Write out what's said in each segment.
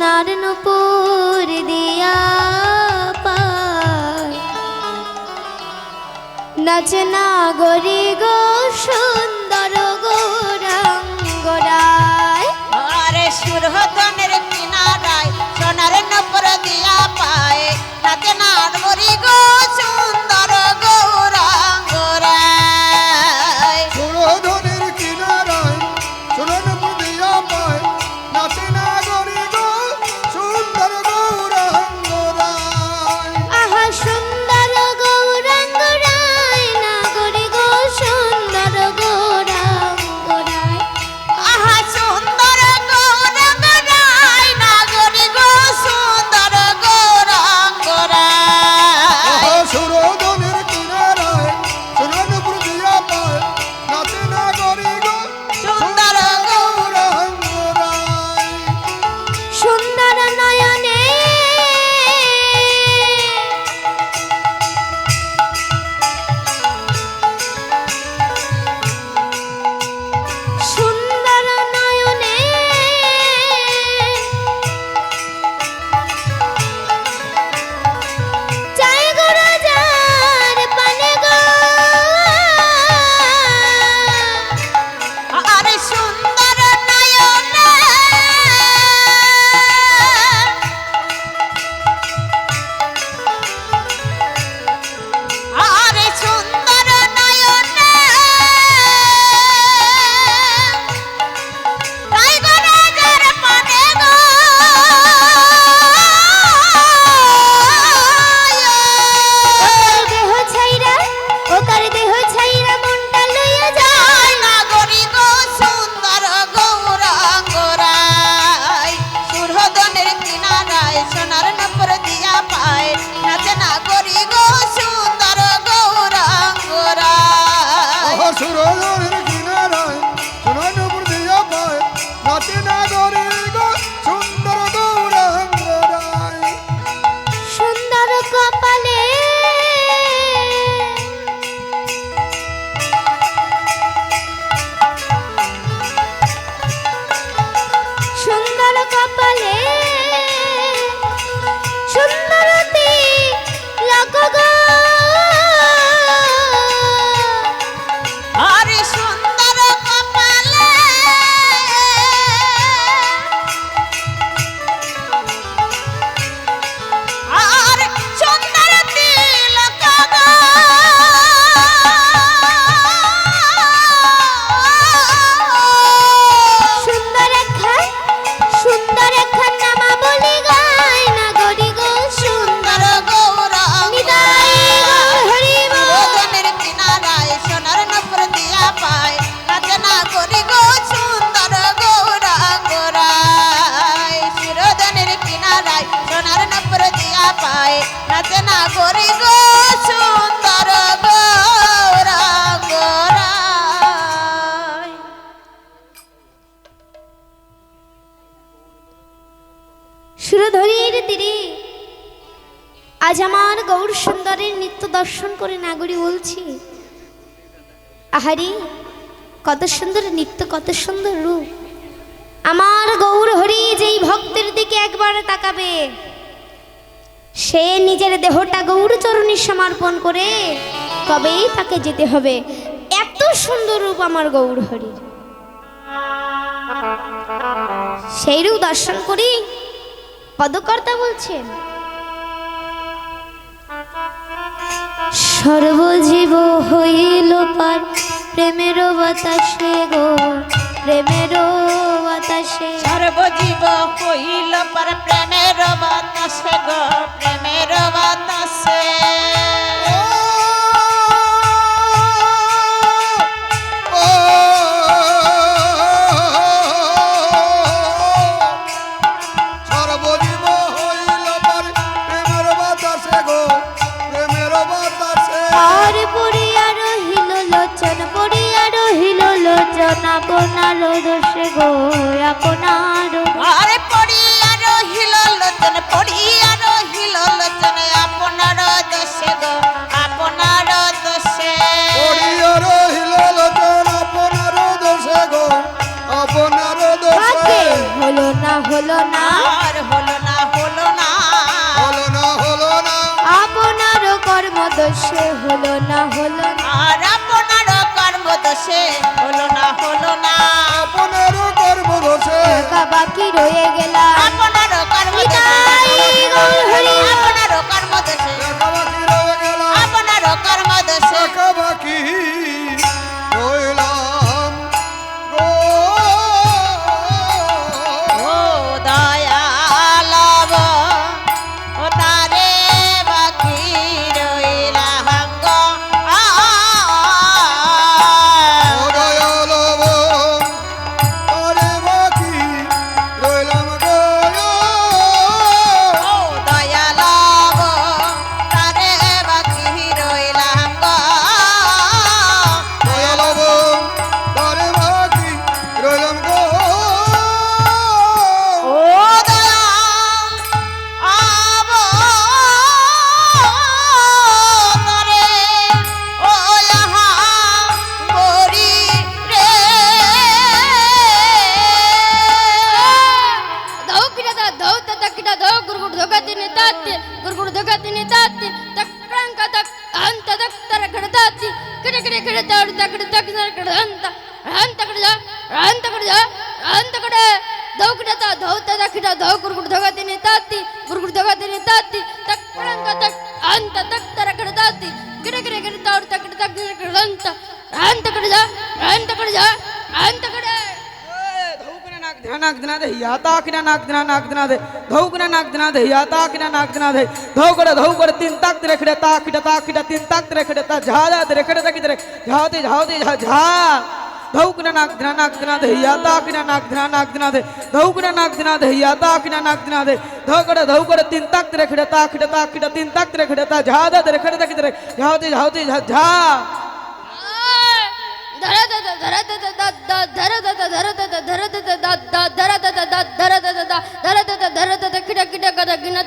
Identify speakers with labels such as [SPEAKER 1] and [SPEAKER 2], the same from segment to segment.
[SPEAKER 1] সোনার নুপুর দিয়া নাচে গরি গো সুন্দর গৌরাঙ্গরায়
[SPEAKER 2] সোনার নপর দিয়া পায়। নাচে বরি গো সুন্দর
[SPEAKER 3] পায় নাচে না
[SPEAKER 2] করি গো সুন্দর গৌরাঙ্গরায়।
[SPEAKER 1] সুরধরির তীরে আজ আমার গৌর সুন্দরের নিত্য দর্শন করে নাগরি বলছি। আহারি, কত সুন্দর নিত্য, কত সুন্দর রূপ। আমার গৌর হরি যেই সে নিজের দেহটা গৌর চরণে সমর্পণ করে তবেই তাকে যেতে হবে। এত সুন্দর রূপ আমার গৌর হরির সেই রূপ দর্শন করি পদকর্তা বলছেন, সর্বজীব হইল পার প্রেমের বাতাসে গো প্রেমের বাতাসে।
[SPEAKER 2] সর্বজীব হইল পর প্রেমের বাতাসে গো প্রেমের
[SPEAKER 3] গো
[SPEAKER 1] আপনার।
[SPEAKER 2] আরে পড়িয়া রহিল লোচন পড়িয়া রহিল লোচন আপনার দোষে গো আপনার দোষে
[SPEAKER 3] পড়িয়া রহিল লোচন আপনার
[SPEAKER 1] হলো না হলো না।
[SPEAKER 2] আর
[SPEAKER 1] না হলো না। হলো না
[SPEAKER 2] হলো না। আপনার কর্ম দোষে হলো না হলো না।
[SPEAKER 3] আর আপনার কর্ম কর্ম
[SPEAKER 1] একা বাকি রয়ে গেলাম।
[SPEAKER 2] আপনার কর্ম। আপনার কর্ম দোষে
[SPEAKER 1] ध्रुगति निदात्य गुरुगुण ध्रुगति निदात्य तक प्रांक तक अंत तक तर गणदात्य किरे किरे किरे तर तक तक तर गणंत रहंत गणजा रहंत गणजा रहंत गणे दौकड़ता धौता दखड़ा धौ गुरुगुण ध्रुगति निदात्य गुरुगुण ध्रुगति निदात्य तक प्रांक तक अंत तक तर गणदात्य किरे किरे किरे तर तक तक तर गणंत रहंत गणजा रहंत गणजा रहंत गणे నాగ్నాథ యాతాకిన నాగ్నా నాగ్నాథ ధౌగున నాగ్నాథ యాతాకిన నాగ్నాథ ధౌగడ ధౌగడ తింతాక్ రెఖడ తాకిట తాకిట తింతాక్ రెఖడ తా ఝాలా
[SPEAKER 4] రెఖడ తకి రెఖ ఝాతే ఝాతే ఝా ధౌగున నాగ్నా నాగ్నాథ యాతాకిన నాగ్నా నాగ్నాథ ధౌగున నాగ్నాథ యాతాకిన నాగ్నాథ ధౌగడ ధౌగడ తింతాక్ రెఖడ తాకిట తాకిట తింతాక్ రెఖడ తా ఝాదా రెఖడ తకి రెఖ ఝాతే ఝాతే ఝా ధర ధర ధర ధర ಕಿದರೆ ಝಾತೆ ಝಾತೆ ಝಾ ಝಾ ಧೌಕನ ನಾಕ್ ದಿನ ನಾಕ್ ದಿನ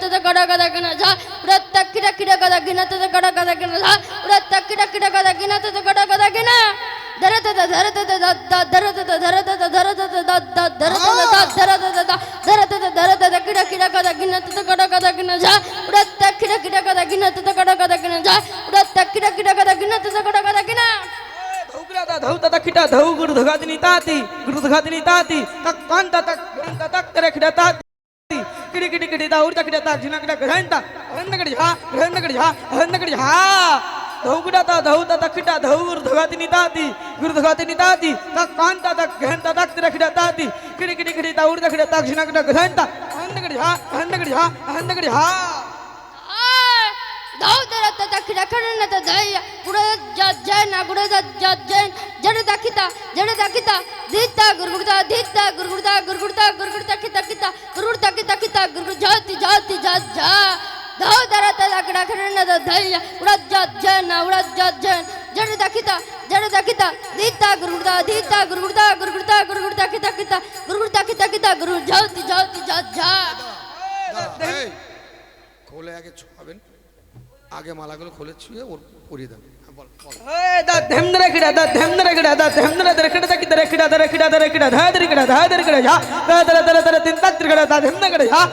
[SPEAKER 4] ದೇ ಯಾತಾಕಿನ तक खिटा धव गुरु धगादिनी ताती, गुरु धगादिनी ताती तक कांत तक कांत तक तेरे खिटा ताती, किडी किडी किडी दाऊर तक खिटा ताती जिनकड़ा घरंदा घरंदगड़ जा घरंदगड़ जा घरंदगड़ जा। धव गुडा ता धव ता तक खिटा धव गुरु धगादिनी ताती, गुरु धगादिनी ताती तक कांत तक कांत तक तेरे खिटा ताती, किडी किडी किडी दाऊर तक खिटा ताती जिनकड़ा घरंदा घरंदगड़ जा घरंदगड़ जा घरंदगड़ जा। ಕಡಿ ಹಾ ಗಂದ ಕಡಿ ಹಾ ಧೌಗುಡ ತಾ ಧೌತ ತಕ್ ಕಿಟ ಧೌ ಗುರು ಧಗಾದಿನಿ ತಾತಿ ಗುರು ಧಗಾದಿನಿ ತಾತಿ ತಕ್ ಕಾಂತ ತಕ್ ಗಂತ ತಕ್ ತರ ಕಿಡ ತಾತಿ ಕಿಡಿ ಕಿಡಿ ಕಿಡಿ ತಾ ಉರ್ತ ಕಿಡ ತಾ ಜಿನ ಕಿಡ ಗಂತ ಗಂದ ಕಡಿ ಹಾ ಗಂದ ಕಡಿ ಹಾ ಗಂದ ಕಡಿ ಹಾ
[SPEAKER 1] ಜಡ ದಾಖಿತ ಜಡ ದಾಖಿತ ದಿತ್ತ ಗುರುಗುಡ್ದ ದಿತ್ತ ಗುರುಗುಡ್ದ ಗುರುಗುಡ್ದ ಗುರುಗುಡ್ದ ಕಿತ ಕಿತ ಗುರುಗುಡ್ದ ಕಿತ ಕಿತ ಗುರುಗುಡ್ ಜಾತಿ ಜಾತಿ ಜಾ ಜಾ ಧೌ ದರ ತದ ಕಡ ಕಣ್ಣದ ಧೈರ್ಯ ಉಡದ್ ಜಾ ಜನ ಉಡದ್ ಜಾ ಜನ್ ಜಡ ದಾಖಿತ ಜಡ ದಾಖಿತ ದಿತ್ತ ಗುರುಗುಡ್ದ ದಿತ್ತ ಗುರುಗುಡ್ದ ಗುರುಗುಡ್ದ ಗುರುಗುಡ್ದ ಕಿತ ಕಿತ ಗುರುಗುಡ್ದ ಕಿತ ಕಿತ ಗುರು ಜಾತಿ ಜಾತಿ ಜಾ ಜಾ
[SPEAKER 3] এই, খোলে আগে ছোঁয়াবেন আগে মালাগুলো খুলে ছুঁয়ে ওর পরিয়ে দেবে হ্যাঁ,